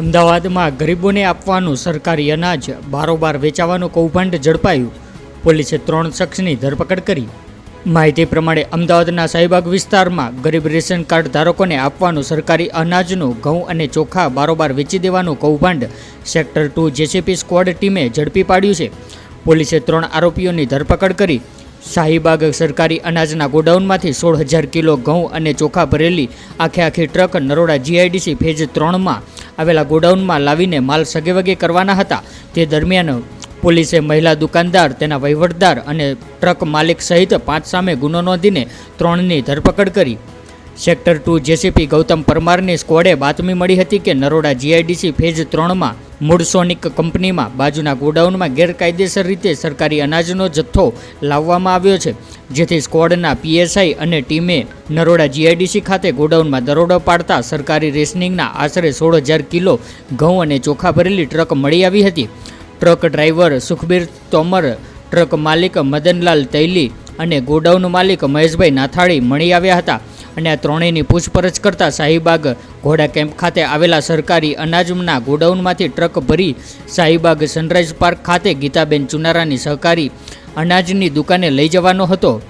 અમદાવાદમાં ગરીબોને આપવાનું સરકારી અનાજ બારોબાર વેચાવાનું કૌભાંડ ઝડપાયું. પોલીસે ત્રણ શખ્સની ધરપકડ કરી. માહિતી પ્રમાણે અમદાવાદના શાહીબાગ વિસ્તારમાં ગરીબ રેશન કાર્ડ ધારકોને આપવાનું સરકારી અનાજનું ઘઉં અને ચોખા બારોબાર વેચી દેવાનું કૌભાંડ સેક્ટર ટુ જેસીપી સ્ક્વોડ ટીમે ઝડપી પાડ્યું છે. પોલીસે ત્રણ આરોપીઓની ધરપકડ કરી. શાહીબાગ સરકારી અનાજના ગોડાઉનમાંથી સોળ હજાર કિલો ઘઉં અને ચોખા ભરેલી આખે આખી ટ્રક નરોડા જીઆઈડીસી ફેજ ત્રણમાં આવેલા ગોડાઉનમાં લાવીને માલ સગેવગે કરવાના હતા. તે દરમિયાન પોલીસે મહિલા દુકાનદાર, તેના વહીવટદાર અને ટ્રક માલિક સહિત પાંચ સામે ગુનો નોંધીને ત્રણની ધરપકડ કરી. સેક્ટર ટુ જેસીપી ગૌતમ પરમારની સ્ક્વોડે બાતમી મળી હતી કે નરોડા જીઆઈડીસી ફેજ ત્રણમાં મૂળસોનિક કંપનીમાં બાજુના ગોડાઉનમાં ગેરકાયદેસર રીતે સરકારી અનાજનો જથ્થો લાવવામાં આવ્યો છે, જેથી સ્કોડના પીએસઆઈ અને ટીમે નરોડા જીઆઈડીસી ખાતે ગોડાઉનમાં દરોડો પાડતા સરકારી રેશનિંગના આશરે સોળ હજાર કિલો ઘઉં અને ચોખા ભરેલી ટ્રક મળી આવી હતી. Truck driver Sukhbir Tomar, truck માલિક મદનલાલ તૈલી અને ગોડાઉન માલિક મહેશભાઈ નાથાળી મળી આવ્યા હતા. અને આ ત્રણેયની પૂછપરછ કરતા શાહીબાગ ઘોડા કેમ્પ ખાતે આવેલા સરકારી અનાજના ગોડાઉનમાંથી ટ્રક ભરી શાહીબાગ સનરાઈઝ પાર્ક ખાતે ગીતાબેન ચુનારાની સહકારી અનાજની દુકાને લઈ જવાનો હતો.